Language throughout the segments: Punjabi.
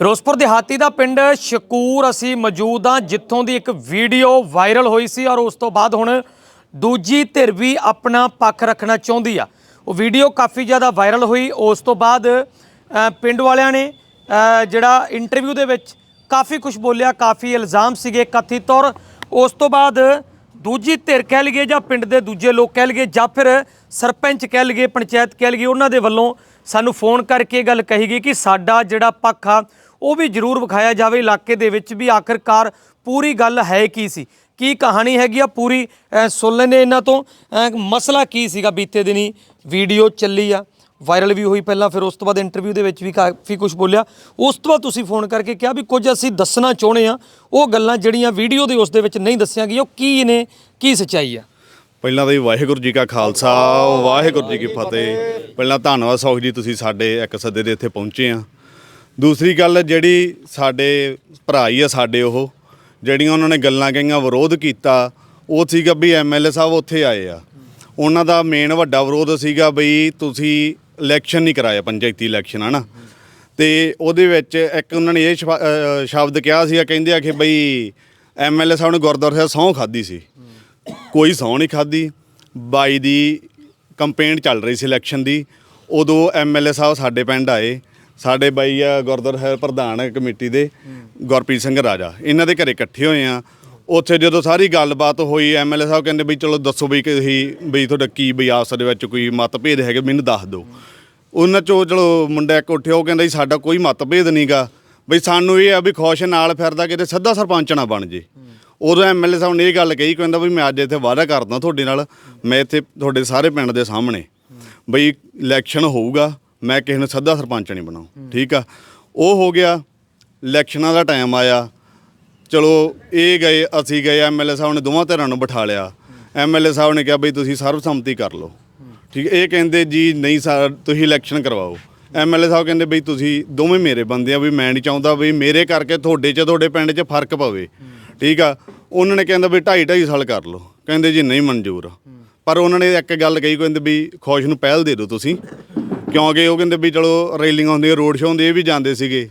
ਫਿਰੋਜ਼ਪੁਰ ਦਿਹਾਤੀ ਦਾ ਪਿੰਡ ਸ਼ਕੂਰ ਅਸੀਂ ਮੌਜੂਦ ਹਾਂ ਜਿੱਥੋਂ ਦੀ ਇੱਕ ਵੀਡੀਓ ਵਾਇਰਲ ਹੋਈ ਸੀ ਔਰ ਉਸ ਤੋਂ ਬਾਅਦ ਹੁਣ ਦੂਜੀ ਧਿਰ ਵੀ ਆਪਣਾ ਪੱਖ ਰੱਖਣਾ ਚਾਹੁੰਦੀ ਆ। ਉਹ ਵੀਡੀਓ ਕਾਫੀ ਜ਼ਿਆਦਾ ਵਾਇਰਲ ਹੋਈ ਉਸ ਤੋਂ ਬਾਅਦ ਅ, ਪਿੰਡ ਵਾਲਿਆਂ ਨੇ ਅ, ਜਿਹੜਾ ਇੰਟਰਵਿਊ ਦੇ ਵਿੱਚ ਕਾਫੀ ਕੁਝ ਬੋਲਿਆ ਕਾਫੀ ਇਲਜ਼ਾਮ ਸੀਗੇ ਕਥਿਤ ਔਰ ਉਸ ਤੋਂ ਬਾਅਦ ਦੂਜੀ ਧਿਰ ਕਹਿ ਲਈਏ ਜਾਂ ਪਿੰਡ ਦੇ ਦੂਜੇ ਲੋਕ ਕਹਿ ਲਈਏ ਜਾਂ ਫਿਰ ਸਰਪੰਚ ਕਹਿ ਲਈਏ ਪੰਚਾਇਤ ਕਹਿ ਲਈਏ ਉਹਨਾਂ ਦੇ ਵੱਲੋਂ ਸਾਨੂੰ ਫੋਨ ਕਰਕੇ ਇਹ ਗੱਲ ਕਹੀ ਗਈ ਕਿ ਸਾਡਾ ਜਿਹੜਾ ਪੱਖ ਆ ਉਹ ਵੀ ਜ਼ਰੂਰ ਵਿਖਾਇਆ ਜਾਵੇ ਇਲਾਕੇ ਦੇ ਵਿੱਚ ਵੀ ਆਖਰਕਾਰ ਪੂਰੀ ਗੱਲ ਹੈ ਕੀ ਸੀ? ਕੀ ਕਹਾਣੀ ਹੈਗੀ ਆ ਪੂਰੀ? ਸੁਣ ਲੈਂਦੇ ਇਹਨਾਂ ਤੋਂ। ਮਸਲਾ ਕੀ ਸੀਗਾ ਬੀਤੇ ਦਿਨੀ? ਵੀਡੀਓ ਚੱਲੀ ਆ, ਵਾਇਰਲ ਵੀ ਹੋਈ ਪਹਿਲਾਂ, ਫਿਰ ਉਸ ਤੋਂ ਬਾਅਦ ਇੰਟਰਵਿਊ ਦੇ ਵਿੱਚ ਵੀ ਕਾਫੀ ਕੁਝ ਬੋਲਿਆ। ਉਸ ਤੋਂ ਬਾਅਦ ਤੁਸੀਂ ਫੋਨ ਕਰਕੇ ਕਿਹਾ ਵੀ ਕੁਝ ਅਸੀਂ ਦੱਸਣਾ ਚਾਹੁੰਦੇ ਆ ਉਹ ਗੱਲਾਂ ਜਿਹੜੀਆਂ ਵੀਡੀਓ ਦੇ ਉਸ ਦੇ ਵਿੱਚ ਨਹੀਂ ਦੱਸੀਆਂ ਗਈਆਂ, ਉਹ ਕੀ ਨੇ? ਕੀ ਸੱਚਾਈ ਆ? ਪਹਿਲਾਂ ਤਾਂ ਜੀ ਵਾਹਿਗੁਰੂ ਜੀ ਕਾ ਖਾਲਸਾ, ਵਾਹਿਗੁਰੂ ਜੀ ਕੀ ਫਤਿਹ। ਪਹਿਲਾਂ ਧੰਨਵਾਦ ਸੌਖ ਜੀ ਤੁਸੀਂ ਸਾਡੇ ਇੱਕ ਸੱਦੇ ਦੇ ਇੱਥੇ ਪਹੁੰਚੇ ਆ। ਦੂਸਰੀ ਗੱਲ ਜਿਹੜੀ ਸਾਡੇ ਭਰਾ ਹੀ ਆ, ਸਾਡੇ ਉਹ, ਜਿਹੜੀਆਂ ਉਹਨਾਂ ਨੇ ਗੱਲਾਂ ਕਹੀਆਂ, ਵਿਰੋਧ ਕੀਤਾ, ਉਹ ਸੀਗਾ ਵੀ ਐਮਐਲਏ ਸਾਹਿਬ ਉੱਥੇ ਆਏ ਆ। ਉਹਨਾਂ ਦਾ ਮੇਨ ਵੱਡਾ ਵਿਰੋਧ ਸੀਗਾ ਬਈ ਤੁਸੀਂ ਇਲੈਕਸ਼ਨ ਨਹੀਂ ਕਰਾਇਆ, ਪੰਚਾਇਤੀ ਇਲੈਕਸ਼ਨ ਹਨਾ? ਤੇ ਉਹਦੇ ਵਿੱਚ ਇੱਕ ਉਹਨਾਂ ਨੇ ਇਹ ਸ਼ਬਾ- ਸ਼ਬਦ ਕਿਹਾ ਸੀਗਾ, ਕਹਿੰਦੇ ਆ ਕਿ ਬਈ ਐਮਐਲਏ ਸਾਹਿਬ ਨੇ ਗੁਰਦੁਆਰਾ ਸਾਹਿਬ ਸਹੁੰ ਖਾਦੀ ਸੀ। ਕੋਈ ਸਹੁੰ ਨਹੀਂ ਖਾਦੀ ਬਾਈ ਦੀ ਕੰਪੇਨ ਚੱਲ ਰਹੀ ਸੀ ਇਲੈਕਸ਼ਨ ਦੀ। ਉਦੋਂ ਐਮਐਲਏ ਸਾਹਿਬ ਸਾਡੇ ਪਿੰਡ ਆਏ। ਸਾਡੇ ਬਾਈ ਆ ਗੁਰਦੁਆਰਾ ਸਾਹਿਬ ਪ੍ਰਧਾਨ ਕਮੇਟੀ ਦੇ, ਗੁਰਪ੍ਰੀਤ ਸਿੰਘ ਰਾਜਾ। ਇਹਨਾਂ ਦੇ ਘਰੇ ਇਕੱਠੇ ਹੋਏ ਆ। ਉੱਥੇ ਜਦੋਂ ਸਾਰੀ ਗੱਲਬਾਤ ਹੋਈ ਐਮਐਲਏ ਸਾਹਿਬ ਕਹਿੰਦੇ ਵੀ ਚਲੋ ਦੱਸੋ ਵੀ ਕਿ ਤੁਸੀਂ ਬਈ ਤੁਹਾਡਾ ਕੀ ਬਈ ਆਪਸ ਦੇ ਵਿੱਚ ਕੋਈ ਮਤਭੇਦ ਹੈਗੇ, ਮੈਨੂੰ ਦੱਸ ਦਿਓ। ਉਹਨਾਂ ਚੋਂ ਚਲੋ ਮੁੰਡਾ ਇੱਕ ਉੱਠਿਆ, ਉਹ ਕਹਿੰਦਾ ਜੀ ਸਾਡਾ ਕੋਈ ਮਤਭੇਦ ਨਹੀਂਗਾ ਬਈ ਸਾਨੂੰ ਇਹ ਆ ਵੀ ਖੁਸ਼ ਨਾਲ ਫਿਰਦਾ ਕਿਤੇ ਸਿੱਧਾ ਸਰਪੰਚ ਨਾ ਬਣ ਜੇ। ਉਦੋਂ ਐਮਐਲਏ ਸਾਹਿਬ ਨੇ ਇਹ ਗੱਲ ਕਹੀ, ਕਹਿੰਦਾ ਵੀ ਮੈਂ ਅੱਜ ਇੱਥੇ ਵਾਅਦਾ ਕਰਦਾ ਤੁਹਾਡੇ ਨਾਲ, ਮੈਂ ਇੱਥੇ ਤੁਹਾਡੇ ਸਾਰੇ ਪਿੰਡ ਦੇ ਸਾਹਮਣੇ। ਬਈ ਇਲੈਕਸ਼ਨ ਹੋਊਗਾ ਮੈਂ ਕਿਸੇ ਨੂੰ ਸੱਦਾ ਸਰਪੰਚ ਨਹੀਂ ਬਣਾਉ, ਠੀਕ ਆ? ਉਹ ਹੋ ਗਿਆ, ਇਲੈਕਸ਼ਨਾਂ ਦਾ ਟਾਈਮ ਆਇਆ। ਚਲੋ ਇਹ ਗਏ, ਅਸੀਂ ਗਏ ਐਮਐਲਏ ਸਾਹਿਬ ਨੇ ਦੋਵਾਂ ਧਿਰਾਂ ਨੂੰ ਬਿਠਾ ਲਿਆ। ਐਮਐਲਏ ਸਾਹਿਬ ਨੇ ਕਿਹਾ, ਬਈ ਤੁਸੀਂ ਸਰਬਸੰਮਤੀ ਕਰ ਲਓ। ਠੀਕ, ਇਹ ਕਹਿੰਦੇ, ਜੀ, ਨਹੀਂ ਸਰ, ਤੁਸੀਂ ਇਲੈਕਸ਼ਨ ਕਰਵਾਓ। ਐਮਐਲਏ ਸਾਹਿਬ ਕਹਿੰਦੇ, ਬਈ ਤੁਸੀਂ ਦੋਵੇਂ ਮੇਰੇ ਬੰਦੇ ਆ ਵੀ ਮੈਂ ਨਹੀਂ ਚਾਹੁੰਦਾ ਵੀ ਮੇਰੇ ਕਰਕੇ ਤੁਹਾਡੇ 'ਚ, ਤੁਹਾਡੇ ਪਿੰਡ 'ਚ ਫ਼ਰਕ ਪਵੇ। ਠੀਕ ਆ? ਉਹਨਾਂ ਨੇ ਕਹਿੰਦਾ ਵੀ ਢਾਈ ਢਾਈ ਸਾਲ ਕਰ ਲਓ। ਕਹਿੰਦੇ, ਜੀ, ਨਹੀਂ ਮਨਜ਼ੂਰ। ਪਰ ਉਹਨਾਂ ਨੇ ਇੱਕ ਗੱਲ ਕਹੀ, ਕਹਿੰਦੇ ਵੀ ਖੁਸ਼ ਨੂੰ ਪਹਿਲ ਦੇ ਦਿਓ ਤੁਸੀਂ। ਕਿਉਂਕਿ ਉਹ ਕਹਿੰਦੇ ਵੀ ਚਲੋ ਰੈਲਿੰਗ ਹੁੰਦੀ ਰੋਡ ਸ਼ੋਅ ਹੁੰਦੀ, ਇਹ ਵੀ ਜਾਂਦੇ ਸੀਗੇ।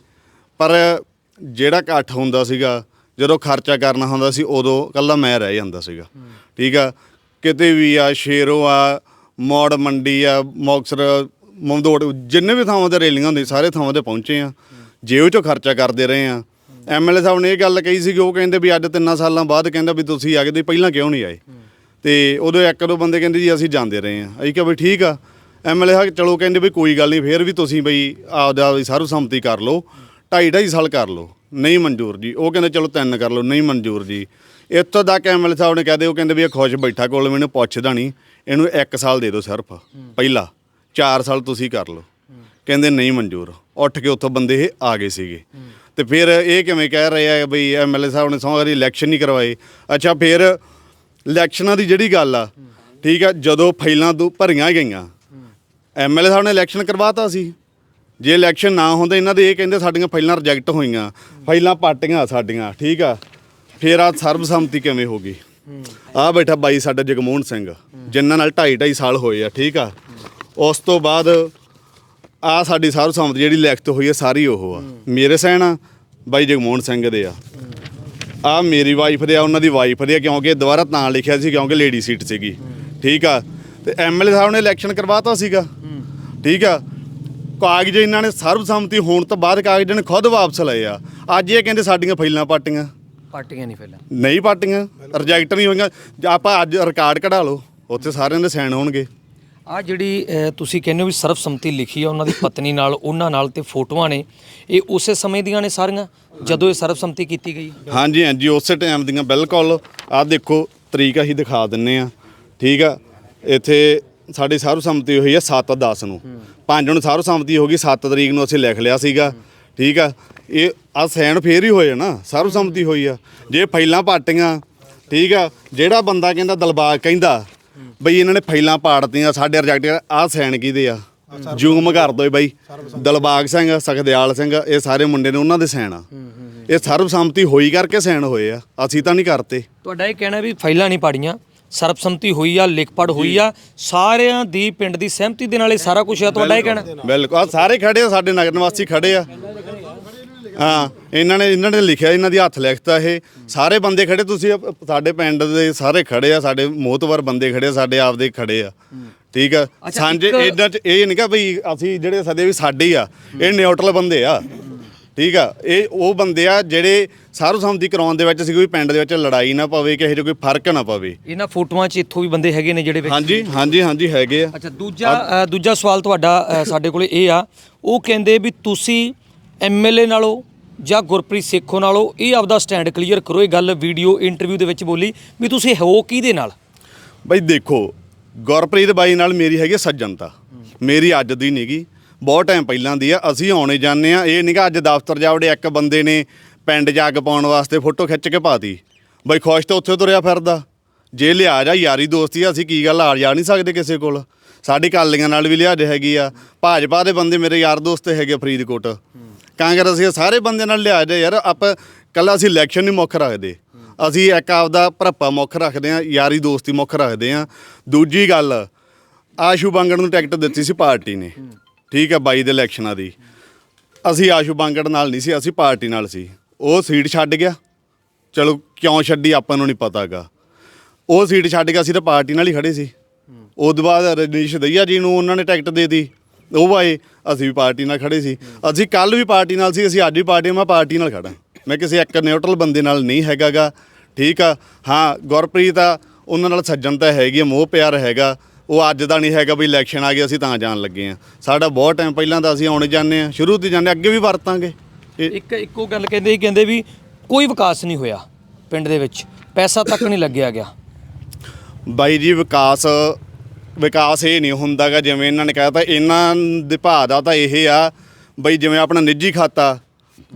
ਪਰ ਜਿਹੜਾ ਇਕੱਠ ਹੁੰਦਾ ਸੀਗਾ, ਜਦੋਂ ਖਰਚਾ ਕਰਨਾ ਹੁੰਦਾ ਸੀ, ਉਦੋਂ ਕੱਲਾ ਮੈਂ ਰਹਿ ਜਾਂਦਾ ਸੀਗਾ। ਠੀਕ ਆ? ਕਿਤੇ ਵੀ ਆ, ਸ਼ੇਰੋ ਆ, ਮੋੜ ਮੰਡੀ ਆ ਮੌਕਸਰ ਮਮਦੋੜ, ਜਿੰਨੇ ਵੀ ਥਾਵਾਂ ਤੇ ਰੈਲੀਆਂ ਹੁੰਦੀਆਂ, ਸਾਰੇ ਥਾਵਾਂ ਤੇ ਪਹੁੰਚੇ ਆ। ਜੇਬ ਚੋਂ ਖਰਚਾ ਕਰਦੇ ਰਹੇ ਆ। ਐਮਐਲਏ ਸਾਹਿਬ ਨੇ ਇਹ ਗੱਲ ਕਹੀ ਸੀ ਕਿ ਉਹ ਕਹਿੰਦੇ ਵੀ ਅੱਜ ਤਿੰਨਾਂ ਸਾਲਾਂ ਬਾਅਦ ਕਹਿੰਦਾ ਵੀ ਤੁਸੀਂ ਆ ਗਏ ਤੇ ਪਹਿਲਾਂ ਕਿਉਂ ਨਹੀਂ ਆਏ? ਤੇ ਉਦੋਂ ਇੱਕ ਦੋ ਬੰਦੇ ਕਹਿੰਦੇ ਜੀ, ਅਸੀਂ ਜਾਂਦੇ ਰਹੇ ਆ। ਅਸੀਂ ਕਿਹਾ ਵੀ ਠੀਕ ਆ ਐਮਐਲਏ ਸਾਹਿਬ ਚਲੋ ਕਹਿੰਦੇ ਵੀ ਕੋਈ ਗੱਲ ਨਹੀਂ, ਫੇਰ ਵੀ ਤੁਸੀਂ ਬਈ ਆਪਦਾ ਵੀ ਸਰਬਸੰਮਤੀ ਕਰ ਲਓ, ਢਾਈ ਢਾਈ ਸਾਲ ਕਰ ਲਓ, ਨਹੀਂ ਮਨਜ਼ੂਰ ਜੀ। ਉਹ ਕਹਿੰਦੇ ਚਲੋ ਤਿੰਨ ਕਰ ਲਓ, ਨਹੀਂ ਮਨਜ਼ੂਰ ਜੀ। ਇੱਥੋਂ ਤੱਕ ਐਮਐਲਏ ਸਾਹਿਬ ਨੇ ਕਹਦੇ ਉਹ ਕਹਿੰਦੇ ਵੀ ਇਹ ਖੁਸ਼ ਬੈਠਾ ਕੋਲ ਮੈਨੂੰ ਪੁੱਛਦਾ ਨਹੀਂ ਇਹਨੂੰ 1 ਸਾਲ ਦੇ ਦਿਓ ਸਿਰਫ, ਪਹਿਲਾ 4 ਸਾਲ ਤੁਸੀਂ ਕਰ ਲਓ। ਕਹਿੰਦੇ ਨਹੀਂ ਮਨਜ਼ੂਰ, ਉੱਠ ਕੇ ਉੱਥੋਂ ਬੰਦੇ ਇਹ ਆ ਗਏ ਸੀਗੇ। ਤੇ ਫਿਰ ਇਹ ਕਿਵੇਂ ਕਹਿ ਰਹੇ ਆ ਬਈ ਐਮਐਲਏ ਸਾਹਿਬ ਨੇ ਸੌਂ ਵਾਰੀ ਇਲੈਕਸ਼ਨ ਨਹੀਂ ਕਰਵਾਏ। ਅੱਛਾ, ਫਿਰ ਇਲੈਕਸ਼ਨਾਂ ਦੀ ਜਿਹੜੀ ਗੱਲ ਆ, ਠੀਕ ਆ, ਜਦੋਂ ਫਾਈਲਾਂ ਤੋਂ ਭਰੀਆਂ ਗਈਆਂ ਐਮਐਲਏ ਸਾਹਿਬ ਨੇ ਇਲੈਕਸ਼ਨ ਕਰਵਾਤਾ ਸੀ। ਜੇ ਇਲੈਕਸ਼ਨ ਨਾ ਹੁੰਦਾ ਇਹਨਾਂ ਦੇ ਇਹ ਕਹਿੰਦੇ ਸਾਡੀਆਂ ਫਾਈਲਾਂ ਰਿਜੈਕਟ ਹੋਈਆਂ। ਫਾਈਲਾਂ ਪਾਟੀਆਂ ਸਾਡੀਆਂ ਠੀਕ ਆ? ਫਿਰ ਆ ਸਰਬਸੰਮਤੀ ਕਿਵੇਂ ਹੋ ਗਈ? ਆ ਬੈਠਾ ਬਾਈ ਸਾਡਾ ਜਗਮੋਹਨ ਸਿੰਘ ਜਿਨ੍ਹਾਂ ਨਾਲ 2.5 2.5 ਸਾਲ ਹੋਏ ਆ ਠੀਕ ਆ? ਉਸ ਤੋਂ ਬਾਅਦ ਆ ਸਾਡੀ ਸਰਬਸੰਮਤੀ ਜਿਹੜੀ ਲਿਖਤ ਹੋਈ ਹੈ ਸਾਰੀ ਉਹ ਆ। ਮੇਰੇ ਆ ਬਾਈ ਜਗਮੋਹਨ ਸਿੰਘ ਦੇ ਆ। ਆ ਮੇਰੀ ਵਾਈਫ ਦੇ ਆ ਉਹਨਾਂ ਦੀ ਵਾਈਫ ਦੇ ਆ ਕਿਉਂਕਿ ਦੁਬਾਰਾ ਤਾਂ ਲਿਖਿਆ ਸੀ ਕਿਉਂਕਿ ਲੇਡੀ ਸੀਟ ਸੀਗੀ। ਠੀਕ ਆ? ਤੇ ਐਮਐਲਏ ਸਾਹਿਬ ਨੇ ਇਲੈਕਸ਼ਨ ਕਰਵਾਤਾ ਸੀਗਾ। ਠੀਕ ਆ? ਕਾਗਜ਼ ਇਹਨਾਂ ਨੇ ਸਰਬਸੰਮਤੀ ਹੋਣ ਤੋਂ ਬਾਅਦ ਕਾਗਜ਼ ਨੇ ਖੁਦ ਵਾਪਸ ਲਏ ਆ। ਅੱਜ ਇਹ ਕਹਿੰਦੇ ਸਾਡੀਆਂ ਫਾਈਲਾਂ ਪਾਟੀਆਂ। ਪਾਰਟੀਆਂ ਨਹੀਂ ਪਹਿਲਾਂ ਨਹੀਂ ਪਾਟੀਆਂ। ਰਿਜੈਕਟ ਨਹੀਂ ਹੋਈਆਂ। ਆਪਾਂ ਅੱਜ ਰਿਕਾਰਡ ਕਢਾ ਲਓ। ਉੱਥੇ ਸਾਰਿਆਂ ਦੇ ਸਾਈਨ ਹੋਣਗੇ। ਆ ਜਿਹੜੀ ਤੁਸੀਂ ਕਹਿੰਦੇ ਹੋ ਵੀ ਸਰਬਸੰਮਤੀ ਲਿਖੀ ਆ ਉਹਨਾਂ ਦੀ ਪਤਨੀ ਨਾਲ ਉਹਨਾਂ ਨਾਲ ਤੇ ਫੋਟੋਆਂ ਨੇ। ਇਹ ਉਸੇ ਸਮੇਂ ਦੀਆਂ ਨੇ ਸਾਰੀਆਂ ਜਦੋਂ ਇਹ ਸਰਬਸੰਮਤੀ ਕੀਤੀ ਗਈ? ਹਾਂਜੀ ਹਾਂਜੀ ਉਸੇ ਟਾਈਮ ਦੀਆਂ ਬਿਲਕੁਲ। ਆਹ ਦੇਖੋ ਤਰੀਕ ਅਸੀਂ ਦਿਖਾ ਦਿੰਨੇ ਆ। ਠੀਕ ਆ? ਇੱਥੇ ਸਾਡੀ ਸਰਬਸੰਮਤੀ ਹੋਈ ਹੈ 7 10 ਨੂੰ। ਪੰਜ ਨੂੰ ਸਰਬਸੰਮਤੀ ਹੋ ਗਈ 7 ਤਰੀਕ ਨੂੰ ਅਸੀਂ ਲਿਖ ਲਿਆ ਸੀਗਾ। ਠੀਕ ਆ? ਇਹ ਆ ਸੈਨ ਫੇਰ ਹੀ ਹੋਏ ਨਾ ਸਰਬਸੰਮਤੀ ਹੋਈ ਆ। ਜੇ ਫਾਈਲਾਂ ਪਾਟੀਆਂ, ਠੀਕ ਆ? ਜਿਹੜਾ ਬੰਦਾ ਕਹਿੰਦਾ ਦਲਬਾਗ ਕਹਿੰਦਾ, ਬਈ ਇਹਨਾਂ ਨੇ ਫਾਈਲਾਂ ਪਾੜਤੀਆਂ, ਸਾਡੇ ਰਿਜੈਕਟ ਆਹ ਸੈਨ ਕਿਹਦੇ ਆ? ਜੂਮ ਕਰ ਦੋ ਬਾਈ। ਦਲਬਾਗ ਸਿੰਘ, ਸਖਦਿਆਲ ਸਿੰਘ, ਇਹ ਸਾਰੇ ਮੁੰਡੇ ਨੇ ਉਹਨਾਂ ਦੇ ਸੈਨ ਆ। ਇਹ ਸਰਬਸੰਮਤੀ ਹੋਈ ਕਰਕੇ ਸੈਨ ਹੋਏ ਆ। ਅਸੀਂ ਤਾਂ ਨਹੀਂ ਕਰਤੇ। ਤੁਹਾਡਾ ਇਹ ਕਹਿਣਾ ਵੀ ਫਾਈਲਾਂ ਨਹੀਂ ਪਾੜੀਆਂ। ਸਰਬਸੰਮਤੀ ਹੋਈ ਆ ਲਿਖਪੜ ਹੋਈ ਆ। ਸਾਰਿਆਂ ਦੀ ਪਿੰਡ ਦੀ ਸਹਿਮਤੀ ਦੇ ਨਾਲ ਇਹ ਸਾਰਾ ਕੁਝ ਆ ਤੁਹਾਡਾ ਇਹ ਕਹਿਣਾ? ਬਿਲਕੁਲ। ਆਹ ਸਾਰੇ ਖੜੇ ਆ ਸਾਡੇ ਨਗਰ ਨਿਵਾਸੀ ਖੜੇ ਆ। ਹਾਂ ਇਹਨਾਂ ਨੇ ਇਹਨਾਂ ਨੇ ਲਿਖਿਆ ਇਹਨਾਂ ਦੀ ਹੱਥ ਲਿਖਤਾ ਇਹ। ਸਾਰੇ ਬੰਦੇ ਖੜੇ ਤੁਸੀਂ ਸਾਡੇ ਪਿੰਡ ਦੇ ਸਾਰੇ ਖੜੇ ਆ ਸਾਡੇ ਮੋਹਤਵਰ ਬੰਦੇ ਖੜੇ ਆ ਸਾਡੇ ਆਪਦੇ ਖੜੇ ਆ। ਠੀਕ ਆ? ਅੱਛਾ, ਸਾਂਝੇ ਇੱਕ- ਇਹਨਾਂ ਚ ਇਹ ਨਹੀਂ ਕਿ ਭਈ ਅਸੀਂ ਜਿਹੜੇ ਸਦੇ ਵੀ ਸਾਡੇ ਹੀ ਆ ਇਹ ਨਿਊਟਰਲ ਬੰਦੇ ਆ। ਠੀਕ ਆ ਇਹ ਉਹ ਬੰਦੇ ਆ ਜਿਹੜੇ ਸਾਰੂ ਸੰਮਤੀ ਕਰਾਉਣ ਦੇ ਵਿੱਚ ਸੀ ਕੋਈ ਪਿੰਡ ਦੇ ਵਿੱਚ ਲੜਾਈ ਨਾ ਪਵੇ ਕਿਸੇ 'ਚ ਕੋਈ ਫ਼ਰਕ ਨਾ ਪਵੇ। ਇਹਨਾਂ ਫੋਟੋਆਂ 'ਚ ਇੱਥੋਂ ਵੀ ਬੰਦੇ ਹੈਗੇ ਨੇ ਜਿਹੜੇ ਵਿੱਚ? ਹਾਂਜੀ ਹਾਂਜੀ ਹਾਂਜੀ ਹੈਗੇ ਆ। ਅੱਛਾ ਦੂਜਾ ਦੂਜਾ ਸਵਾਲ ਤੁਹਾਡਾ ਸਾਡੇ ਕੋਲੇ ਇਹ ਆ ਉਹ ਕਹਿੰਦੇ ਵੀ ਤੁਸੀਂ ਐਮਐਲਏ ਨਾਲੋਂ ਜਾਂ ਗੁਰਪ੍ਰੀਤ ਸੇਖੋ ਨਾਲੋਂ ਇਹ ਆਪਦਾ ਸਟੈਂਡ ਕਲੀਅਰ ਕਰੋ ਇਹ ਗੱਲ ਵੀਡੀਓ ਇੰਟਰਵਿਊ ਦੇ ਵਿੱਚ ਬੋਲੀ ਵੀ ਤੁਸੀਂ ਹੋ ਕਿਹਦੇ ਨਾਲ? ਬਈ ਦੇਖੋ ਗੁਰਪ੍ਰੀਤ ਬਾਈ ਨਾਲ ਮੇਰੀ ਹੈਗੀ ਸੱਜਣਤਾ। ਮੇਰੀ ਅੱਜ ਦੀ ਨਹੀਂਗੀ ਬਹੁਤ ਟਾਈਮ ਪਹਿਲਾਂ ਦੀ ਆ, ਅਸੀਂ ਆਉਣੇ ਜਾਂਦੇ ਆ। ਇਹ ਨਹੀਂਗਾ ਅੱਜ ਦਫ਼ਤਰ ਜਾਵੜੇ ਇੱਕ ਬੰਦੇ ਨੇ ਪਿੰਡ ਜਾ ਕੇ ਪਾਉਣ ਵਾਸਤੇ ਫੋਟੋ ਖਿੱਚ ਕੇ ਪਾਤੀ। ਬਈ ਖੁਸ਼ ਤਾਂ ਉੱਥੇ ਤੁਰਿਆ ਫਿਰਦਾ। ਜੇ ਲਿਹਾਜ਼ ਆ ਯਾਰੀ ਦੋਸਤੀ ਆ, ਅਸੀਂ ਕੀ ਗੱਲ ਆ ਜਾ ਨਹੀਂ ਸਕਦੇ ਕਿਸੇ ਕੋਲ। ਸਾਡੀ ਕਾਲੀਆਂ ਨਾਲ ਵੀ ਲਿਹਾਜ਼ ਹੈਗੀ ਆ। ਭਾਜਪਾ ਦੇ ਬੰਦੇ ਮੇਰੇ ਯਾਰ ਦੋਸਤ ਹੈਗੇ ਆ ਫਰੀਦਕੋਟ। ਕਾਂਗਰਸ ਅਸੀਂ ਸਾਰੇ ਬੰਦੇ ਨਾਲ ਲਿਹਾਜ਼ ਆ, ਯਾਰ ਆਪਾਂ ਕੱਲਾ ਅਸੀਂ ਇਲੈਕਸ਼ਨ ਨਹੀਂ ਮੁੱਖ ਰੱਖਦੇ। ਅਸੀਂ ਇੱਕ ਆਪਦਾ ਭਰਪਾ ਮੁੱਖ ਰੱਖਦੇ ਆ, ਯਾਰੀ ਦੋਸਤੀ ਮੁੱਖ ਰੱਖਦੇ ਆ। ਦੂਜੀ ਗੱਲ, ਆਸ਼ੂ ਬੰਗਣ ਨੂੰ ਟਿਕਟ ਦਿੱਤੀ ਸੀ ਪਾਰਟੀ ਨੇ। ਠੀਕ ਹੈ ਬਾਈ ਦੇ ਇਲੈਕਸ਼ਨਾਂ ਦੀ। ਅਸੀਂ ਆਸ਼ੂ ਬਾਂਗੜ ਨਾਲ ਨਹੀਂ ਸੀ, ਅਸੀਂ ਪਾਰਟੀ ਨਾਲ ਸੀ। ਉਹ ਸੀਟ ਛੱਡ ਗਿਆ। ਚਲੋ ਕਿਉਂ ਛੱਡੀ ਆਪਾਂ ਨੂੰ ਨਹੀਂ ਪਤਾਗਾ। ਉਹ ਸੀਟ ਛੱਡ ਗਿਆ ਅਸੀਂ ਤਾਂ ਪਾਰਟੀ ਨਾਲ ਹੀ ਖੜੇ ਸੀ। ਉਸ ਤੋਂ ਬਾਅਦ ਰਜਨੀਸ਼ ਦਈਆ ਜੀ ਨੂੰ ਉਹਨਾਂ ਨੇ ਟਿਕਟ ਦੇ ਦਿੱਤੀ। ਉਹ ਆਏ, ਅਸੀਂ ਵੀ ਪਾਰਟੀ ਨਾਲ ਖੜੇ ਸੀ। ਅਸੀਂ ਕੱਲ ਵੀ ਪਾਰਟੀ ਨਾਲ ਸੀ, ਅਸੀਂ ਅੱਜ ਵੀ ਪਾਰਟੀ, ਮੈਂ ਪਾਰਟੀ ਨਾਲ ਖੜਾ ਮੈਂ ਕਿਸੇ ਇੱਕ ਨਿਊਟਰਲ ਬੰਦੇ ਨਾਲ ਨਹੀਂ ਹੈਗਾਗਾ। ਠੀਕ ਆ? ਹਾਂ, ਗੁਰਪ੍ਰੀਤ ਆ, ਉਹਨਾਂ ਨਾਲ ਸੱਜਣ ਤਾਂ ਹੈਗੀ ਆ ਮੋਹ ਪਿਆਰ ਹੈਗਾ। ਉਹ ਅੱਜ ਦਾ ਨਹੀਂ ਹੈਗਾ ਵੀ ਇਲੈਕਸ਼ਨ ਆ ਗਿਆ ਅਸੀਂ ਤਾਂ ਜਾਣ ਲੱਗੇ ਆ ਸਾਡਾ ਬਹੁਤ ਟਾਈਮ ਪਹਿਲਾਂ ਦਾ ਅਸੀਂ ਆਉਣੇ ਜਾਂਦੇ ਆ ਸ਼ੁਰੂ ਤੋਂ ਜਾਂਦੇ ਅੱਗੇ ਵੀ ਵਰਤਾਂਗੇ। ਇੱਕ ਇੱਕੋ ਗੱਲ ਕਹਿੰਦੇ ਸੀ ਕਹਿੰਦੇ ਵੀ ਕੋਈ ਵਿਕਾਸ ਨਹੀਂ ਹੋਇਆ ਪਿੰਡ ਦੇ ਵਿੱਚ ਪੈਸਾ ਤੱਕ ਨਹੀਂ ਲੱਗਿਆ ਗਿਆ। ਬਾਈ ਜੀ ਵਿਕਾਸ ਵਿਕਾਸ ਇਹ ਨਹੀਂ ਹੁੰਦਾਗਾ ਜਿਵੇਂ ਇਹਨਾਂ ਨੇ ਕਹਿਤਾ ਇਹਨਾਂ ਦੇ ਭਾਅ ਦਾ ਤਾਂ ਇਹ ਆ ਬਈ ਜਿਵੇਂ ਆਪਣਾ ਨਿੱਜੀ ਖਾਤਾ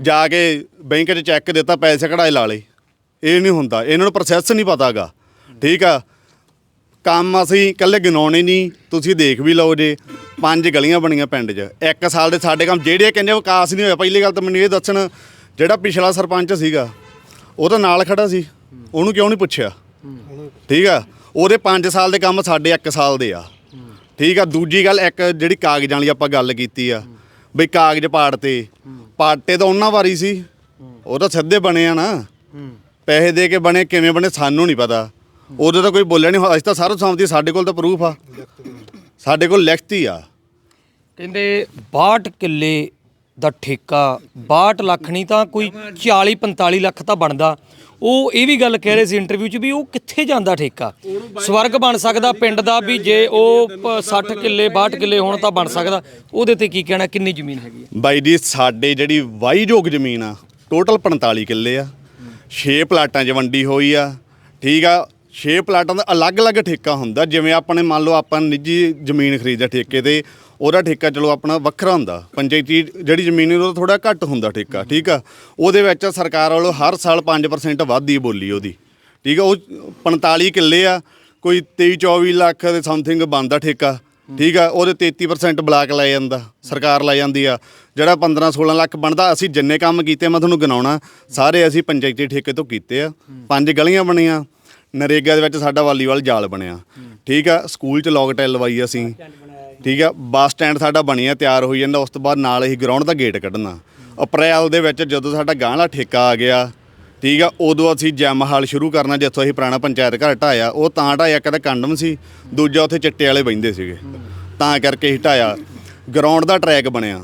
ਜਾ ਕੇ ਬੈਂਕ 'ਚ ਚੈੱਕ ਦਿੱਤਾ ਪੈਸੇ ਕਢਾਏ ਲਾ ਲਏ। ਇਹ ਨਹੀਂ ਹੁੰਦਾ ਇਹਨਾਂ ਨੂੰ ਪ੍ਰੋਸੈਸ ਨਹੀਂ ਪਤਾਗਾ। ਠੀਕ ਆ? ਕੰਮ ਅਸੀਂ ਇਕੱਲੇ ਗਿਣਾਉਣੇ ਨਹੀਂ ਤੁਸੀਂ ਦੇਖ ਵੀ ਲਓ ਜੇ। ਪੰਜ ਗਲੀਆਂ ਬਣੀਆਂ ਪਿੰਡ 'ਚ। ਇੱਕ ਸਾਲ ਦੇ ਸਾਡੇ ਕੰਮ ਜਿਹੜੇ ਕਹਿੰਦੇ ਵਿਕਾਸ ਨਹੀਂ ਹੋਇਆ। ਪਹਿਲੀ ਗੱਲ ਤਾਂ ਮੈਨੂੰ ਇਹ ਦੱਸਣ ਜਿਹੜਾ ਪਿਛਲਾ ਸਰਪੰਚ ਸੀਗਾ ਉਹ ਤਾਂ ਨਾਲ ਖੜਾ ਸੀ। ਉਹਨੂੰ ਕਿਉਂ ਨਹੀਂ ਪੁੱਛਿਆ? ਠੀਕ ਆ? ਉਹਦੇ 5 ਸਾਲ ਦੇ ਕੰਮ ਸਾਡੇ 1 ਸਾਲ ਦੇ ਆ। ਠੀਕ ਆ? ਦੂਜੀ ਗੱਲ ਇੱਕ ਜਿਹੜੀ ਕਾਗਜ਼ਾਂ ਵਾਲੀ ਆਪਾਂ ਗੱਲ ਕੀਤੀ ਆ ਬਈ ਕਾਗਜ਼ ਪਾੜਤੇ। ਪਾਟੇ ਤਾਂ ਉਹਨਾਂ ਵਾਰੀ ਸੀ। ਉਹ ਤਾਂ ਸਿੱਧੇ ਬਣੇ ਆ ਨਾ। ਪੈਸੇ ਦੇ ਕੇ ਬਣੇ ਕਿਵੇਂ ਬਣੇ ਸਾਨੂੰ ਨਹੀਂ ਪਤਾ। ਉਦੋਂ ਤਾਂ ਕੋਈ ਬੋਲਿਆ ਨਹੀਂ ਅਸੀਂ ਤਾਂ ਸਾਰਾ ਸਮਝਦੇ ਸਾਡੇ ਕੋਲ ਤਾਂ ਪ੍ਰੂਫ ਆ। ਸਾਡੇ ਕੋਲ ਲਿਖਤੀ ਆ। ਕਹਿੰਦੇ 62 ਕਿੱਲੇ ਦਾ ਠੇਕਾ 62 ਲੱਖ ਨਹੀਂ ਤਾਂ ਕੋਈ 40 45 ਲੱਖ ਤਾਂ ਬਣਦਾ। ਉਹ ਇਹ ਵੀ ਗੱਲ ਕਹਿ ਰਹੇ ਸੀ ਇੰਟਰਵਿਊ 'ਚ ਵੀ ਉਹ ਕਿੱਥੇ ਜਾਂਦਾ ਠੇਕਾ? ਸਵਰਗ ਬਣ ਸਕਦਾ ਪਿੰਡ ਦਾ ਵੀ ਜੇ ਉਹ ਪ- 60 ਕਿੱਲੇ 62 ਕਿੱਲੇ ਹੋਣ ਤਾਂ ਬਣ ਸਕਦਾ। ਉਹਦੇ ਤੇ ਕੀ ਕਹਿਣਾ ਕਿੰਨੀ ਜ਼ਮੀਨ ਹੈਗੀ ਹੈ ਬਾਈ ਜੀ ਸਾਡੇ ਜਿਹੜੀ ਵਾਹੀਯੋਗ ਜ਼ਮੀਨ ਆ ਟੋਟਲ 45 ਕਿੱਲੇ ਆ। 6 ਪਲਾਟਾਂ 'ਚ ਵੰਡੀ ਹੋਈ ਆ। ਠੀਕ ਆ 6 ਪਲਾਟਾਂ ਦਾ ਅਲੱਗ-ਅਲੱਗ ਠੇਕਾ ਹੁੰਦਾ, ਜਿਵੇਂ ਆਪਾਂ ਨੇ ਮੰਨ ਲਓ ਆਪਾਂ ਨਿੱਜੀ ਜ਼ਮੀਨ ਖਰੀਦਿਆ ਠੇਕੇ ਤੇ, ਉਹਦਾ ਠੇਕਾ ਚਲੋ ਆਪਣਾ ਵੱਖਰਾ ਹੁੰਦਾ, ਪੰਚਾਇਤੀ ਜਿਹੜੀ ਜ਼ਮੀਨ ਉਹਦਾ ਥੋੜਾ ਘੱਟ ਹੁੰਦਾ ਠੇਕਾ, ਠੀਕ ਆ? ਉਹਦੇ ਵਿੱਚ ਸਰਕਾਰ ਵੱਲੋਂ ਹਰ ਸਾਲ 5% ਵਾਧੀ ਬੋਲੀ ਉਹਦੀ, ਠੀਕ ਆ? ਉਹ 45 ਕਿੱਲੇ ਆ, ਕੋਈ 23 24 ਲੱਖ ਦੇ ਸਮਥਿੰਗ ਬਣਦਾ ਠੇਕਾ, ਠੀਕ ਆ? ਉਹਦੇ 33% ਬਲਾਕ ਲੈ ਜਾਂਦਾ, ਸਰਕਾਰ ਲੈ ਜਾਂਦੀ ਆ। ਜਿਹੜਾ 15 16 ਲੱਖ ਬਣਦਾ, ਅਸੀਂ ਜਿੰਨੇ ਕੰਮ ਕੀਤੇ, ਮੈਂ ਤੁਹਾਨੂੰ ਗਿਣਾਉਣਾ, ਸਾਰੇ ਅਸੀਂ ਪੰਚਾਇਤੀ ਠੇਕੇ ਤੋਂ ਕੀਤੇ ਆ। ਪੰਜ ਗਲੀਆਂ ਬਣੀਆਂ ਨਰੇਗਾ ਦੇ ਵਿੱਚ ਸਾਡਾ ਵਾਲੀਵਾਲ ਜਾਲ ਬਣਿਆ। ਠੀਕ ਆ? ਸਕੂਲ ਚ ਲੌਗ ਟੈਲ ਲਵਾਈ ਅਸੀਂ। ਠੀਕ ਆ? ਬੱਸ ਸਟੈਂਡ ਸਾਡਾ ਬਣਿਆ, ਤਿਆਰ ਹੋਈ ਜਾਂਦਾ, ਉਸ ਤੋਂ ਬਾਅਦ ਨਾਲ ਅਸੀਂ ਗਰਾਊਂਡ ਦਾ ਗੇਟ ਕੱਢਣਾ। ਅਪ੍ਰੈਲ ਦੇ ਵਿੱਚ ਜਦੋਂ ਸਾਡਾ ਗਾਂਹ ਵਾਲਾ ਠੇਕਾ ਆ ਗਿਆ, ਠੀਕ ਆ? ਉਦੋਂ ਅਸੀਂ ਜੈਮ ਹਾਲ ਸ਼ੁਰੂ ਕਰਨਾ, ਜਿੱਥੋਂ ਅਸੀਂ ਪੁਰਾਣਾ ਪੰਚਾਇਤ ਘਰ ਢਾਇਆ। ਉਹ ਤਾਂ ਢਾਇਆ ਇੱਕ ਤਾਂ ਕੰਡਮ ਸੀ, ਦੂਜਾ ਉੱਥੇ ਚਿੱਟੇ ਵਾਲੇ ਬੈਂਦੇ ਸੀਗੇ। ਤਾਂ ਕਰਕੇ ਅਸੀਂ ਢਾਇਆ। ਗਰਾਊਂਡ ਦਾ ਟਰੈਕ ਬਣਿਆ।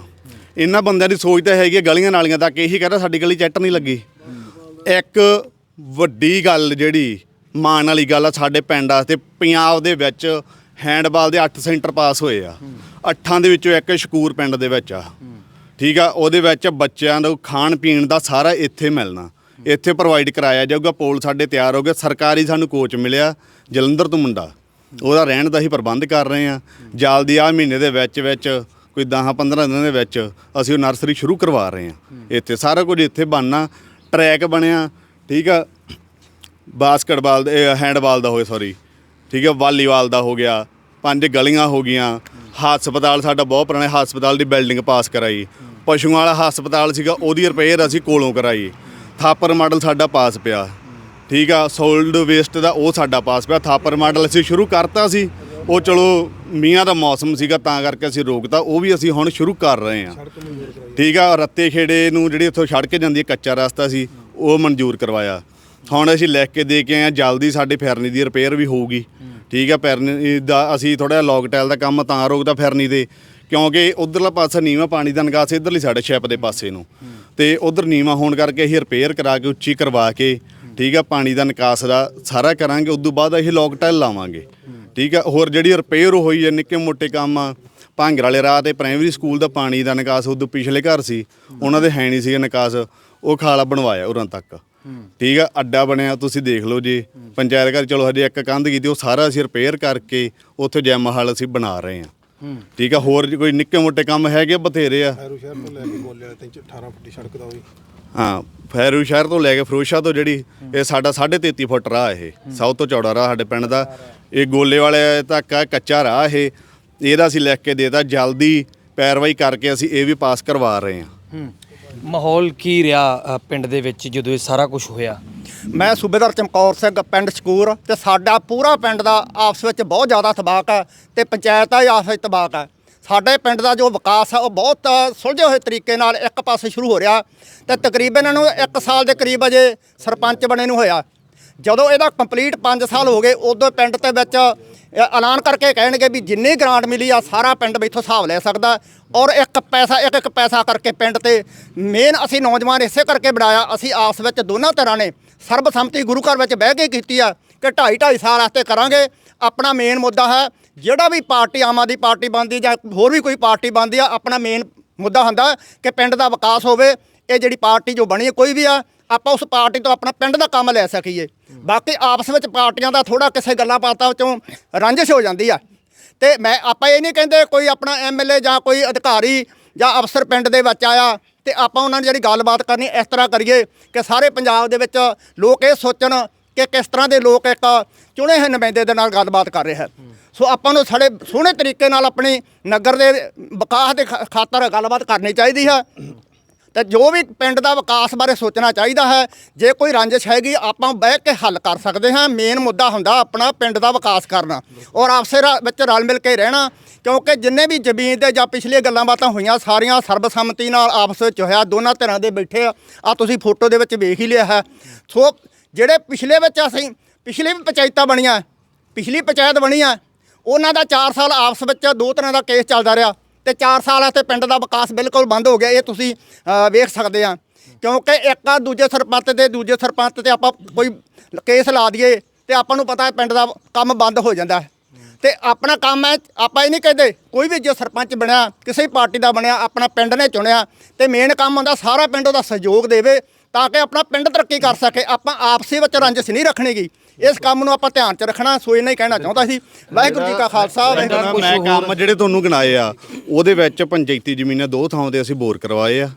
ਇਹਨਾਂ ਬੰਦਿਆਂ ਦੀ ਸੋਚ ਤਾਂ ਹੈਗੀ ਆ, ਗਲੀਆਂ ਨਾਲੀਆਂ ਤੱਕ। ਇਹੀ ਕਹਿੰਦਾ ਸਾਡੀ ਗਲੀ ਚੈੱਟ ਨਹੀਂ ਲੱਗੀ। ਇੱਕ ਵੱਡੀ ਗੱਲ ਜਿਹੜੀ ਮਾਣ ਵਾਲੀ ਗੱਲ ਆ, ਸਾਡੇ ਪਿੰਡ ਵਾਸਤੇ। ਪੰਜਾਬ ਦੇ ਵਿੱਚ ਹੈਂਡਬਾਲ ਦੇ 8 ਸੈਂਟਰ ਪਾਸ ਹੋਏ ਆ। ਅੱਠਾਂ ਦੇ ਵਿੱਚੋਂ ਇੱਕ ਸ਼ਕੂਰ ਪਿੰਡ ਦੇ ਵਿੱਚ ਆ। ਠੀਕ ਆ, ਉਹਦੇ ਵਿੱਚ ਬੱਚਿਆਂ ਨੂੰ ਖਾਣ ਪੀਣ ਦਾ ਸਾਰਾ ਇੱਥੇ ਮਿਲਣਾ। ਇੱਥੇ ਪ੍ਰੋਵਾਈਡ ਕਰਾਇਆ ਜਾਊਗਾ ਪੋਲ ਸਾਡੇ ਤਿਆਰ ਹੋ ਗਏ, ਸਰਕਾਰੀ ਸਾਨੂੰ ਕੋਚ ਮਿਲਿਆ, ਜਲੰਧਰ ਤੋਂ ਮੁੰਡਾ। ਉਹਦਾ ਰਹਿਣ ਦਾ ਹੀ ਪ੍ਰਬੰਧ ਕਰ ਰਹੇ ਆ। ਜਲਦੀ ਆ ਮਹੀਨੇ ਦੇ ਵਿੱਚ ਵਿੱਚ ਕੋਈ 10 15 ਦਿਨਾਂ ਦੇ ਵਿੱਚ ਅਸੀਂ ਉਹ ਨਰਸਰੀ ਸ਼ੁਰੂ ਕਰਵਾ ਰਹੇ ਆ। ਇੱਥੇ ਸਾਰਾ ਕੁਝ ਇੱਥੇ ਬਣਨਾ ਟਰੈਕ ਬਣਿਆ, ਠੀਕ ਆ। ਬਾਸਕਟਬਾਲ ਦੇ ਹੈਂਡਬਾਲ ਦਾ ਹੋਏ ਸੌਰੀ ਠੀਕ ਹੈ, ਵਾਲੀਬਾਲ ਦਾ ਹੋ ਗਿਆ, ਪੰਜ ਗਲੀਆਂ ਹੋ ਗਈਆਂ। ਹਸਪਤਾਲ ਸਾਡਾ ਬਹੁਤ ਪੁਰਾਣਾ, ਹਸਪਤਾਲ ਦੀ ਬਿਲਡਿੰਗ ਪਾਸ ਕਰਾਈ। ਪਸ਼ੂਆਂ ਵਾਲਾ ਹਸਪਤਾਲ ਸੀਗਾ, ਉਹਦੀ ਰਿਪੇਅਰ ਅਸੀਂ ਕੋਲੋਂ ਕਰਾਈ। ਥਾਪਰ ਮਾਡਲ ਸਾਡਾ ਪਾਸ ਪਿਆ। ਠੀਕ ਆ, ਸੋਲਡ ਵੇਸਟ ਦਾ ਉਹ ਸਾਡਾ ਪਾਸ ਪਿਆ। ਥਾਪਰ ਮਾਡਲ ਅਸੀਂ ਸ਼ੁਰੂ ਕਰਤਾ ਸੀ। ਉਹ ਚਲੋ ਮੀਆਂ ਦਾ ਮੌਸਮ ਸੀਗਾ, ਤਾਂ ਕਰਕੇ ਅਸੀਂ ਰੋਕਤਾ। ਉਹ ਵੀ ਅਸੀਂ ਹੁਣ ਸ਼ੁਰੂ ਕਰ ਰਹੇ ਹਾਂ। ਠੀਕ ਆ ਰੱਤੇ ਖੇੜੇ ਨੂੰ ਜਿਹੜੀ ਉੱਥੋਂ ਕੇ ਜਾਂਦੀ ਹੈ, ਕੱਚਾ ਰਸਤਾ ਸੀ, ਉਹ ਮਨਜ਼ੂਰ ਕਰਵਾਇਆ। ਹੁਣ ਅਸੀਂ ਲਿਖ ਕੇ ਦੇ ਕੇ ਆਏ ਹਾਂ, ਜਲਦੀ ਸਾਡੇ ਫਿਰਨੀ ਦੀ ਰਿਪੇਅਰ ਵੀ ਹੋਊਗੀ। ਠੀਕ ਆ ਫਿਰਨੀ ਦਾ ਅਸੀਂ ਥੋੜਾ ਲੌਗ ਟੈਲ ਦਾ ਕੰਮ ਤਾਂ ਰੋਕਦਾ ਫਿਰਨੀ ਦੇ, ਕਿਉਂਕਿ ਉਧਰਲਾ ਪਾਸਾ ਨੀਵਾਂ ਪਾਣੀ ਦਾ ਨਿਕਾਸ ਇਧਰਲੀ ਸਾਡੇ ਸ਼ੈਪ ਦੇ ਪਾਸੇ ਨੂੰ। ਤੇ ਉਧਰ ਨੀਵਾਂ ਹੋਣ ਕਰਕੇ ਅਸੀਂ ਰਿਪੇਅਰ ਕਰਾ ਕੇ, ਉੱਚੀ ਕਰਵਾ ਕੇ, ਠੀਕ ਆ ਪਾਣੀ ਦਾ ਨਿਕਾਸ ਦਾ ਸਾਰਾ ਕਰਾਂਗੇ ਉਸ ਤੋਂ ਬਾਅਦ ਅਸੀਂ ਲੌਗ ਟੈਲ ਲਾਵਾਂਗੇ। ਠੀਕ ਆ ਹੋਰ ਜਿਹੜੀ ਰਿਪੇਅਰ ਹੋਈ ਹੈ, ਨਿੱਕੇ ਮੋਟੇ ਕੰਮ ਆ, ਭਾਂਗਰ ਵਾਲੇ ਰਾਹ ਤੇ ਪ੍ਰਾਇਮਰੀ ਸਕੂਲ ਦਾ ਪਾਣੀ ਦਾ ਨਿਕਾਸ ਉਦੋਂ ਪਿਛਲੇ ਘਰ ਸੀ, ਉਹਨਾਂ ਦੇ ਹੈ ਨਹੀਂ ਸੀ ਨਿਕਾਸ, ਉਹ ਖਾਲਾ ਬਣਵਾਇਆ ਉਰਾਂ ਤੱਕ। ਠੀਕ ਆ ਅੱਡਾ ਬਣਿਆ ਤੁਸੀਂ ਦੇਖ ਲਓ ਜੀ। ਪੰਚਾਇਤ ਘਰ ਚਲੋ ਹਜੇ ਇੱਕ ਕੰਧ ਕੀਤੀ ਉਹ ਸਾਰਾ ਅਸੀਂ ਰਿਪੇਅਰ ਕਰਕੇ ਉੱਥੇ ਜੈਮ ਹਾਲ ਅਸੀਂ ਬਣਾ ਰਹੇ ਹਾਂ। ਠੀਕ ਆ ਹੋਰ ਕੋਈ ਨਿੱਕੇ ਮੋਟੇ ਕੰਮ ਹੈਗੇ ਬਥੇਰੇ ਆ। ਖੈਰੂ ਸ਼ਹਿਰ ਤੋਂ ਲੈ ਕੇ ਗੋਲੇ ਵਾਲੇ ਤੱਕ 18 ਫੁੱਟੀ ਸੜਕ ਦਾ ਉਹ। ਵੀ ਹਾਂ ਫੈਰੂ ਸ਼ਹਿਰ ਤੋਂ ਲੈ ਕੇ ਫਿਰੋਜ਼ਸ਼ਾਹ ਤੋਂ ਜਿਹੜੀ ਇਹ ਸਾਡਾ 33.5 ਫੁੱਟ ਰਾਹ ਇਹ ਸਭ ਤੋਂ ਚੌੜਾ ਰਾਹ ਸਾਡੇ ਪਿੰਡ ਦਾ। ਇਹ ਗੋਲੇ ਵਾਲੇ ਤੱਕ ਆ ਕੱਚਾ ਰਾਹ ਇਹ ਇਹਦਾ ਅਸੀਂ ਲਿਖ ਕੇ ਦੇਤਾ ਜਲਦੀ ਪੈਰਵਾਈ ਕਰਕੇ ਅਸੀਂ ਇਹ ਵੀ ਪਾਸ ਕਰਵਾ ਰਹੇ ਹਾਂ। ਹੂੰ। ਮਾਹੌਲ ਕੀ ਰਿਹਾ ਪਿੰਡ ਦੇ ਵਿੱਚ ਜਦੋਂ ਇਹ ਸਾਰਾ ਕੁਝ ਹੋਇਆ? ਮੈਂ ਸੂਬੇਦਾਰ ਚਮਕੌਰ ਸਿੰਘ, ਪਿੰਡ ਸਕੂਰ ਤੇ ਸਾਡਾ ਪੂਰਾ ਪਿੰਡ ਦਾ ਆਪਸ ਵਿੱਚ ਬਹੁਤ ਜ਼ਿਆਦਾ ਤਬਾਕ ਹੈ ਤੇ ਪੰਚਾਇਤ ਦਾ ਹੀ ਆਪਸ ਵਿੱਚ ਤਬਾਕ ਹੈ। ਸਾਡੇ ਪਿੰਡ ਦਾ ਜੋ ਵਿਕਾਸ ਹੈ, ਉਹ ਬਹੁਤ ਸੁਲਝੇ ਹੋਏ ਤਰੀਕੇ ਨਾਲ ਇੱਕ ਪਾਸੇ ਸ਼ੁਰੂ ਹੋ ਰਿਹਾ ਤੇ ਤਕਰੀਬਨ ਇਹਨਾਂ ਨੂੰ 1 ਸਾਲ ਦੇ ਕਰੀਬ ਅਜੇ ਸਰਪੰਚ ਬਣੇ ਨੂੰ ਹੋਇਆ। ਜਦੋਂ ਇਹਦਾ ਕੰਪਲੀਟ 5 ਸਾਲ ਹੋ ਗਏ, ਉਦੋਂ ਪਿੰਡ ਦੇ ਵਿੱਚ ਐਲਾਨ ਕਰਕੇ ਕਹਿਣਗੇ ਵੀ ਜਿੰਨੀ ਗ੍ਰਾਂਟ ਮਿਲੀ ਆ, ਸਾਰਾ ਪਿੰਡ ਮੈਥੋਂ ਹਿਸਾਬ ਲੈ ਸਕਦਾ। ਔਰ ਇੱਕ ਪੈਸਾ, ਇੱਕ ਇੱਕ ਪੈਸਾ ਕਰਕੇ ਪਿੰਡ ਤੇ ਮੇਨ ਅਸੀਂ ਨੌਜਵਾਨ ਇਸੇ ਕਰਕੇ ਬਣਾਇਆ, ਅਸੀਂ ਆਪਸ ਵਿੱਚ ਦੋਨਾਂ ਤਰ੍ਹਾਂ ਨੇ ਸਰਬਸੰਮਤੀ ਗੁਰੂ ਘਰ ਵਿੱਚ ਬਹਿ ਕੇ ਕੀਤੀ ਆ ਕਿ ਢਾਈ ਢਾਈ ਸਾਲ ਵਾਸਤੇ ਕਰਾਂਗੇ। ਆਪਣਾ ਮੇਨ ਮੁੱਦਾ ਹੈ, ਜਿਹੜਾ ਵੀ ਪਾਰਟੀ ਆਮ ਆਦਮੀ ਪਾਰਟੀ ਬਣਦੀ ਜਾਂ ਹੋਰ ਵੀ ਕੋਈ ਪਾਰਟੀ ਬਣਦੀ ਆ, ਆਪਣਾ ਮੇਨ ਮੁੱਦਾ ਹੁੰਦਾ ਕਿ ਪਿੰਡ ਦਾ ਵਿਕਾਸ ਹੋਵੇ, ਇਹ ਜਿਹੜੀ ਪਾਰਟੀ ਜੋ ਬਣੀ ਕੋਈ ਵੀ ਆ ਆਪਾਂ ਉਸ ਪਾਰਟੀ ਤੋਂ ਆਪਣਾ ਪਿੰਡ ਦਾ ਕੰਮ ਲੈ ਸਕੀਏ। ਬਾਕੀ ਆਪਸ ਵਿੱਚ ਪਾਰਟੀਆਂ ਦਾ ਥੋੜਾ ਕਿਸੇ ਗੱਲਾਂ ਬਾਤਾਂ ਵਿੱਚੋਂ ਰੰਜਿਸ਼ ਹੋ ਜਾਂਦੀ ਆ। ਤੇ ਮੈਂ, ਆਪਾਂ ਇਹ ਨਹੀਂ ਕਹਿੰਦੇ ਕੋਈ ਆਪਣਾ ਐਮਐਲਏ ਜਾਂ ਕੋਈ ਅਧਿਕਾਰੀ ਜਾਂ ਅਫਸਰ ਪਿੰਡ ਦੇ ਵਿੱਚ ਆਇਆ ਤੇ ਆਪਾਂ ਉਹਨਾਂ ਨਾਲ ਜਿਹੜੀ ਗੱਲਬਾਤ ਕਰਨੀ, ਇਸ ਤਰ੍ਹਾਂ ਕਰੀਏ ਕਿ ਸਾਰੇ ਪੰਜਾਬ ਦੇ ਵਿੱਚ ਲੋਕ ਇਹ ਸੋਚਣ ਕਿ ਕਿਸ ਤਰ੍ਹਾਂ ਦੇ ਲੋਕ ਇੱਕ ਚੁਣੇ ਹੋਏ ਨੁਮਾਇੰਦੇ ਦੇ ਨਾਲ ਗੱਲਬਾਤ ਕਰ ਰਹੇ ਹੈ ਸੋ ਆਪਾਂ ਨੂੰ ਸਾਡੇ ਸੋਹਣੇ ਤਰੀਕੇ ਨਾਲ ਆਪਣੀ ਨਗਰ ਦੇ ਵਿਕਾਸ ਦੇ ਖਾ- ਖਾਤਰ ਗੱਲਬਾਤ ਕਰਨੀ ਚਾਹੀਦੀ ਹੈ ਤੇ ਜੋ ਵੀ ਪਿੰਡ ਦਾ ਵਿਕਾਸ ਬਾਰੇ ਸੋਚਣਾ ਚਾਹੀਦਾ ਹੈ, ਜੇ ਕੋਈ ਰੰਜਿਸ਼ ਹੈਗੀ, ਆਪਾਂ ਬਹਿ ਕੇ ਹੱਲ ਕਰ ਸਕਦੇ ਹਾਂ। ਮੇਨ ਮੁੱਦਾ ਹੁੰਦਾ ਆਪਣਾ ਪਿੰਡ ਦਾ ਵਿਕਾਸ ਕਰਨਾ ਔਰ ਆਪਸੇ ਰ- ਵਿੱਚ ਰਲ ਮਿਲ ਕੇ ਰਹਿਣਾ, ਕਿਉਂਕਿ ਜਿੰਨੇ ਵੀ ਜ਼ਮੀਨ ਤੇ ਜਾਂ ਪਿਛਲੀਆਂ ਗੱਲਾਂ ਬਾਤਾਂ ਹੋਈਆਂ, ਸਾਰੀਆਂ ਸਰਬਸੰਮਤੀ ਨਾਲ ਆਪਸ ਵਿੱਚ ਹੋਇਆ, ਦੋਨਾਂ ਧਿਰਾਂ ਦੇ ਬੈਠੇ ਆ, ਆਹ ਤੁਸੀਂ ਫੋਟੋ ਦੇ ਵਿੱਚ ਵੇਖ ਹੀ ਲਿਆ ਹੈ। ਸੋ ਜਿਹੜੇ ਪਿਛਲੇ ਵਿੱਚ ਅਸੀਂ, ਪਿਛਲੀ ਵੀ ਪੰਚਾਇਤਾਂ ਬਣੀਆਂ, ਪਿਛਲੀ ਪੰਚਾਇਤ ਬਣੀ ਆ, ਉਹਨਾਂ ਦਾ 4 ਸਾਲ ਆਪਸ ਵਿੱਚ ਦੋ ਤਰ੍ਹਾਂ ਦਾ ਕੇਸ ਚੱਲਦਾ ਰਿਹਾ। ਤੇ 4 ਸਾਲ ਵਾਸਤੇ ਪਿੰਡ ਦਾ ਵਿਕਾਸ ਬਿਲਕੁਲ ਬੰਦ ਹੋ ਗਿਆ, ਇਹ ਤੁਸੀਂ ਵੇਖ ਸਕਦੇ ਆ। ਕਿਉਂਕਿ ਇੱਕ ਆ ਦੂਜੇ ਸਰਪੰਚ ਤੇ ਦੂਜੇ ਸਰਪੰਚ ਤੇ ਆਪਾਂ ਕੋਈ ਕੇਸ ਲਾ ਦਈਏ ਤੇ ਆਪਾਂ ਨੂੰ ਪਤਾ ਹੈ ਪਿੰਡ ਦਾ ਕੰਮ ਬੰਦ ਹੋ ਜਾਂਦਾ ਹੈ। ਤੇ ਆਪਣਾ ਕੰਮ ਹੈ, ਆਪਾਂ ਇਹ ਨਹੀਂ ਕਹਿੰਦੇ ਕੋਈ ਵੀ ਜੋ ਸਰਪੰਚ ਬਣਿਆ, ਕਿਸੇ ਵੀ ਪਾਰਟੀ ਦਾ ਬਣਿਆ, ਆਪਣਾ ਪਿੰਡ ਨੇ ਚੁਣਿਆ ਤੇ ਮੇਨ ਕੰਮ ਹੁੰਦਾ ਸਾਰਾ ਪਿੰਡ ਉਹਦਾ ਸਹਿਯੋਗ ਦੇਵੇ ਤਾਂ ਕਿ ਆਪਣਾ ਪਿੰਡ ਤਰੱਕੀ ਕਰ ਸਕੇ। ਆਪਾਂ ਆਪਸੀ ਵਿੱਚ ਰੰਜਿਸ਼ ਨਹੀਂ ਰੱਖਣੀਗੀ ਇਸ ਕੰਮ ਨੂੰ ਆਪਾਂ ਧਿਆਨ 'ਚ ਰੱਖਣਾ ਸੋ ਇਹਨਾਂ ਹੀ ਕਹਿਣਾ ਚਾਹੁੰਦਾ ਸੀ। ਵਾਹਿਗੁਰੂ ਜੀ ਕਾ ਖਾਲਸਾ ਵਾਹਿਗੁਰੂ ਮੈਂ ਮੈਂ ਕੰਮ ਜਿਹੜੇ ਤੁਹਾਨੂੰ ਗਿਣਾਏ ਆ ਉਹਦੇ ਵਿੱਚ ਪੰਚਾਇਤੀ ਜ਼ਮੀਨਾਂ ਦੋ ਥਾਵਾਂ ਤੇ ਅਸੀਂ ਬੋਰ ਕਰਵਾਏ ਆ।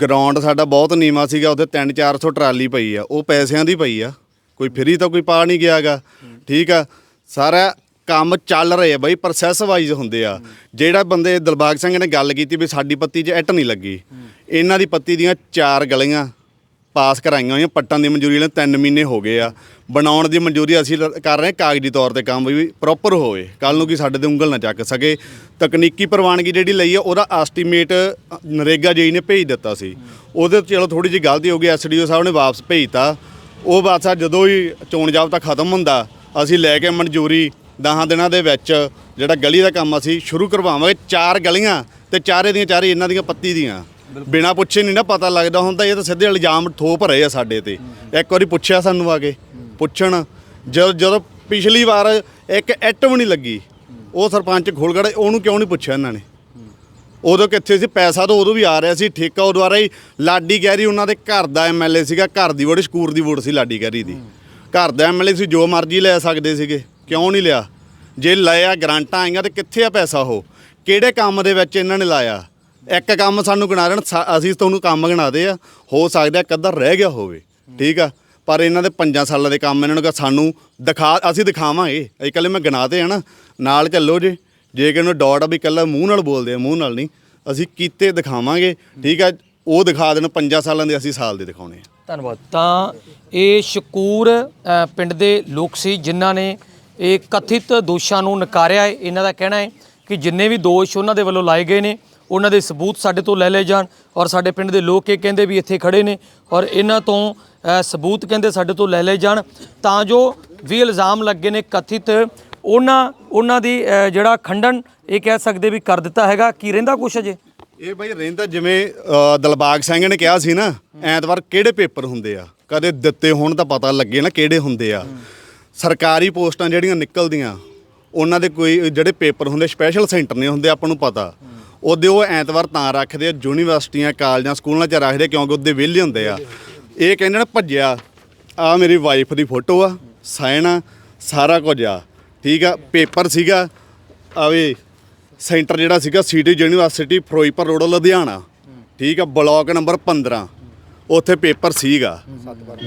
ਗਰਾਊਂਡ ਸਾਡਾ ਬਹੁਤ ਨੀਵਾ ਸੀਗਾ ਉੱਥੇ 3-400 ਟਰਾਲੀ ਪਈ ਆ ਉਹ ਪੈਸਿਆਂ ਦੀ ਪਈ ਆ। ਕੋਈ ਫਰੀ ਤਾਂ ਕੋਈ ਪਾ ਨਹੀਂ ਗਿਆਗਾ ਠੀਕ ਆ ਸਾਰਾ ਕੰਮ ਚੱਲ ਰਹੇ ਬਈ ਪ੍ਰੋਸੈਸ ਵਾਈਜ਼ ਹੁੰਦੇ ਆ। ਜਿਹੜਾ ਬੰਦੇ ਦਿਲਬਾਗ ਸਿੰਘ ਨੇ ਗੱਲ ਕੀਤੀ ਵੀ ਸਾਡੀ ਪੱਤੀ 'ਚ ਇੱਟ ਨਹੀਂ ਲੱਗੀ। ਇਹਨਾਂ ਦੀ ਪੱਤੀ ਦੀਆਂ ਚਾਰ ਗਲੀਆਂ ਪਾਸ ਕਰਾਈਆਂ ਹੋਈਆਂ ਪੱਟਾਂ ਦੀ ਮਨਜ਼ੂਰੀ ਲਈ 3 ਮਹੀਨੇ ਹੋ ਗਏ ਆ। ਬਣਾਉਣ ਦੀ ਮਨਜ਼ੂਰੀ ਅਸੀਂ ਲ- ਕਰ ਰਹੇ ਹਾਂ ਕਾਗਜ਼ੀ ਤੌਰ ਤੇ ਕੰਮ ਵੀ ਪ੍ਰੋਪਰ ਹੋਵੇ। ਕੱਲ ਨੂੰ ਕੀ ਸਾਡੇ ਤੇ ਉਂਗਲ ਨਾ ਚੱਕ ਸਕੇ। ਤਕਨੀਕੀ ਪ੍ਰਵਾਨਗੀ ਜਿਹੜੀ ਲਈ ਆ ਉਹਦਾ ਐਸਟੀਮੇਟ ਨਰੇਗਾ ਜੀ ਨੇ ਭੇਜ ਦਿੱਤਾ ਸੀ। ਉਹਦੇ ਤੇ ਚਲੋ ਥੋੜੀ ਜਿਹੀ ਗਲਤੀ ਹੋ ਗਈ ਐਸਡੀਓ ਸਾਹਿਬ ਨੇ ਵਾਪਸ ਭੇਜਤਾ। ਉਹ ਬਸ ਆ ਜਦੋਂ ਹੀ ਚੋਣ ਜਾਬਤਾ ਖਤਮ ਹੁੰਦਾ ਅਸੀਂ ਲੈ ਕੇ ਮਨਜ਼ੂਰੀ 10 ਦਿਨਾਂ ਦੇ ਵਿੱਚ ਜਿਹੜਾ ਗਲੀ ਦਾ ਕੰਮ ਅਸੀਂ ਸ਼ੁਰੂ ਕਰਵਾਵਾਂਗੇ। ਚਾਰ ਗਲੀਆਂ ਤੇ ਚਾਰੇ ਦੀਆਂ ਚਾਰੇ ਇਹਨਾਂ ਦੀਆਂ ਪੱਤੀ ਦੀਆਂ। ਬਿਨਾ ਪੁੱਛੇ ਨਹੀਂ ਨਾ ਪਤਾ ਲੱਗਦਾ ਹੁੰਦਾ ਇਹ ਤਾਂ ਸਿੱਧੇ ਇਲਜ਼ਾਮ ਠੋਪ ਰਹੇ ਆ ਸਾਡੇ ਤੇ। ਇੱਕ ਵਾਰੀ ਪੁੱਛਿਆ ਸਾਨੂੰ ਆ ਕੇ। ਪੁੱਛਣ। ਜਦ ਜਦੋਂ ਪਿਛਲੀ ਵਾਰ ਇੱਕ ਐਟ ਵੀ ਨਹੀਂ ਲੱਗੀ, ਉਹ ਸਰਪੰਚ ਖੋਲਗੜ, ਉਹਨੂੰ ਕਿਉਂ ਨਹੀਂ ਪੁੱਛਿਆ ਇਹਨਾਂ ਨੇ? ਉਦੋਂ ਕਿੱਥੇ ਸੀ? ਪੈਸਾ ਤਾਂ ਉਦੋਂ ਵੀ ਆ ਰਿਹਾ ਸੀ, ਠੇਕਾ ਉਹ ਆ ਰਿਹਾ ਲਾਡੀ ਗੈਰੀ ਉਹਨਾਂ ਦੇ ਘਰ ਦਾ ਐਮਐਲਏ ਸੀਗਾ, ਘਰ ਦੀ ਵੋਟ ਸਕੂਰ ਦੀ ਵੋਟ ਸੀ ਲਾਡੀ ਗੈਰੀ ਦੀ। ਘਰ ਦਾ ਐਮਐਲਏ ਸੀ, ਜੋ ਮਰਜ਼ੀ ਲੈ ਸਕਦੇ ਸੀਗੇ, ਕਿਉਂ ਨਹੀਂ ਲਿਆ? ਜੇ ਲਿਆ, ਗਰਾਂਟਾਂ ਆਈਆਂ ਤੇ ਕਿੱਥੇ ਆ ਪੈਸਾ ਉਹ? ਕਿਹੜੇ ਕੰਮ ਦੇ ਵਿੱਚ ਇਹਨਾਂ ਨੇ ਲਾਇਆ? ਇੱਕ ਕੰਮ ਸਾਨੂੰ ਗਿਣਾ ਦੇਣ, ਸਾ- ਅਸੀਂ ਤੁਹਾਨੂੰ ਕੰਮ ਗਿਣਾਦੇ ਆ। ਹੋ ਸਕਦਾ ਇੱਕ ਅੱਧਾ ਰਹਿ ਗਿਆ ਹੋਵੇ, ਠੀਕ ਆ? ਪਰ ਇਹਨਾਂ ਦੇ ਪੰਜਾਂ ਸਾਲਾਂ ਦੇ ਕੰਮ ਇਹਨਾਂ ਨੂੰ ਕਿਹਾ ਸਾਨੂੰ ਦਿਖਾ, ਅਸੀਂ ਦਿਖਾਵਾਂਗੇ। ਇਹ ਇਕੱਲੇ ਮੈਂ ਗਿਣਾਤੇ ਆ ਨਾ, ਨਾਲ ਚੱਲੋ ਜੇ। ਜੇ ਕਿ ਉਹਨੂੰ ਡੌਟ ਆ ਵੀ ਇਕੱਲਾ ਮੂੰਹ ਨਾਲ ਬੋਲਦੇ ਆ, ਮੂੰਹ ਨਾਲ ਨਹੀਂ। ਅਸੀਂ ਕੀਤੇ ਦਿਖਾਵਾਂਗੇ, ਠੀਕ ਆ? ਉਹ ਦਿਖਾ ਦੇਣ, ਪੰਜਾਂ ਸਾਲਾਂ ਦੇ ਅਸੀਂ ਸਾਲ ਦੇ ਦਿਖਾਉਣੇ ਆ। ਧੰਨਵਾਦ। ਤਾਂ ਇਹ ਸ਼ਕੂਰ ਪਿੰਡ ਦੇ ਲੋਕ ਸੀ ਜਿਨ੍ਹਾਂ ਨੇ ਇਹ ਕਥਿਤ ਦੋਸ਼ਾਂ ਨੂੰ ਨਕਾਰਿਆ ਹੈ। ਇਹਨਾਂ ਦਾ ਕਹਿਣਾ ਹੈ ਕਿ ਜਿੰਨੇ ਵੀ ਦੋਸ਼ ਉਹਨਾਂ ਦੇ ਵੱਲੋਂ ਲਾਏ ਗਏ ਨੇ, ਉਹਨਾਂ ਦੇ ਸਬੂਤ ਸਾਡੇ ਤੋਂ ਲੈ ਲਏ ਜਾਣ ਔਰ ਸਾਡੇ ਪਿੰਡ ਦੇ ਲੋਕ ਇਹ ਕਹਿੰਦੇ ਵੀ ਇੱਥੇ ਖੜੇ ਨੇ ਔਰ ਇਹਨਾਂ ਤੋਂ ਸਬੂਤ ਕਹਿੰਦੇ ਸਾਡੇ ਤੋਂ ਲੈ ਲਏ ਜਾਣ ਤਾਂ ਜੋ ਵੀ ਇਲਜ਼ਾਮ ਲੱਗੇ ਨੇ ਕਥਿਤ ਉਹਨਾਂ ਉਹਨਾਂ ਦੀ ਜਿਹੜਾ ਖੰਡਨ ਇਹ ਕਹਿ ਸਕਦੇ ਵੀ ਕਰ ਦਿੱਤਾ ਹੈਗਾ। ਕੀ ਰਹਿੰਦਾ ਕੁਛ ਅਜੇ? ਇਹ ਬਈ ਰਹਿੰਦਾ ਜਿਵੇਂ ਅ, ਦਿਲਬਾਗ ਸਿੰਘ ਨੇ ਕਿਹਾ ਸੀ ਨਾ ਐਤਵਾਰ ਕਿਹੜੇ ਪੇਪਰ ਹੁੰਦੇ ਆ? ਕਦੇ ਦਿੱਤੇ ਹੋਣ ਤਾਂ ਪਤਾ ਲੱਗੇ ਨਾ ਕਿਹੜੇ ਹੁੰਦੇ ਆ। ਸਰਕਾਰੀ ਪੋਸਟਾਂ ਜਿਹੜੀਆਂ ਨਿਕਲਦੀਆਂ ਉਹਨਾਂ ਦੇ ਕੋਈ ਜਿਹੜੇ ਪੇਪਰ ਹੁੰਦੇ ਸਪੈਸ਼ਲ ਸੈਂਟਰ ਨੇ ਹੁੰਦੇ ਆਪਾਂ ਨੂੰ ਪਤਾ। ਉਹਦੇ ਉਹ ਐਤਵਾਰ ਤਾਂ ਰੱਖਦੇ ਆ ਯੂਨੀਵਰਸਿਟੀਆਂ ਕਾਲਜਾਂ ਸਕੂਲਾਂ 'ਚ ਰੱਖਦੇ ਕਿਉਂਕਿ ਉਹਦੇ ਵਿਹਲੇ ਹੁੰਦੇ ਆ। ਇਹ ਕਹਿੰਦੇ ਨੇ ਭੱਜਿਆ। ਆ ਮੇਰੀ ਵਾਈਫ ਦੀ ਫੋਟੋ ਆ ਸਾਈਨ ਆ ਸਾਰਾ ਕੁਝ ਆ। ਠੀਕ ਆ ਪੇਪਰ ਸੀਗਾ। ਆਵੇ ਸੈਂਟਰ ਜਿਹੜਾ ਸੀਗਾ city university Ferozepur road Ludhiana. ਠੀਕ ਆ ਬਲਾਕ ਨੰਬਰ 15 ਉੱਥੇ ਪੇਪਰ ਸੀਗਾ।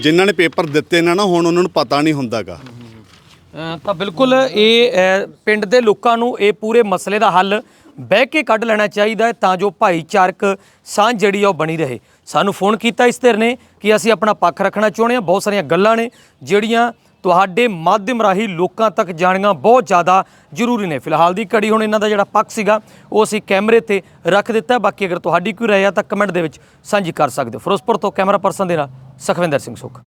ਜਿਨ੍ਹਾਂ ਨੇ ਪੇਪਰ ਦਿੱਤੇ ਨਾ ਨਾ ਹੁਣ ਉਹਨਾਂ ਨੂੰ ਪਤਾ ਨਹੀਂ ਹੁੰਦਾਗਾ। ਅ, ਤਾਂ ਬਿਲਕੁਲ ਇਹ ਪਿੰਡ ਦੇ ਲੋਕਾਂ ਨੂੰ ਇਹ ਪੂਰੇ ਮਸਲੇ ਦਾ ਹੱਲ ਬਹਿ ਕੇ ਕੱਢ ਲੈਣਾ ਚਾਹੀਦਾ ਤਾਂ ਜੋ ਭਾਈਚਾਰਕ ਸਾਂਝ ਜਿਹੜੀ ਆ ਉਹ ਬਣੀ ਰਹੇ। ਸਾਨੂੰ ਫੋਨ ਕੀਤਾ ਇਸ ਧਿਰ ਨੇ ਕਿ ਅਸੀਂ ਆਪਣਾ ਪੱਖ ਰੱਖਣਾ ਚਾਹੁੰਦੇ ਹਾਂ। ਬਹੁਤ ਸਾਰੀਆਂ ਗੱਲਾਂ ਨੇ, ਜਿਹੜੀਆਂ ਤੁਹਾਡੇ ਮਾਧਿਅਮ ਰਾਹੀਂ ਲੋਕਾਂ ਤੱਕ ਜਾਣੀਆਂ ਬਹੁਤ ਜ਼ਿਆਦਾ ਜ਼ਰੂਰੀ ਨੇ। ਫਿਲਹਾਲ ਦੀ ਘੜੀ ਹੁਣ ਇਹਨਾਂ ਦਾ ਜਿਹੜਾ ਪੱਖ ਸੀਗਾ, ਉਹ ਅਸੀਂ ਕੈਮਰੇ ਤੇ ਰੱਖ ਦਿੱਤਾ। ਬਾਕੀ ਅਗਰ ਤੁਹਾਡੀ ਕੋਈ ਰਾਏ ਆ ਤਾਂ ਕਮੈਂਟ ਦੇ ਵਿੱਚ ਸਾਂਝੀ ਕਰ ਸਕਦੇ ਹੋ। ਫਿਰੋਜ਼ਪੁਰ ਤੋਂ ਕੈਮਰਾ ਪਰਸਨ ਦੇ ਨਾਲ ਸਖਵਿੰਦਰ ਸਿੰਘ ਸੁਖ।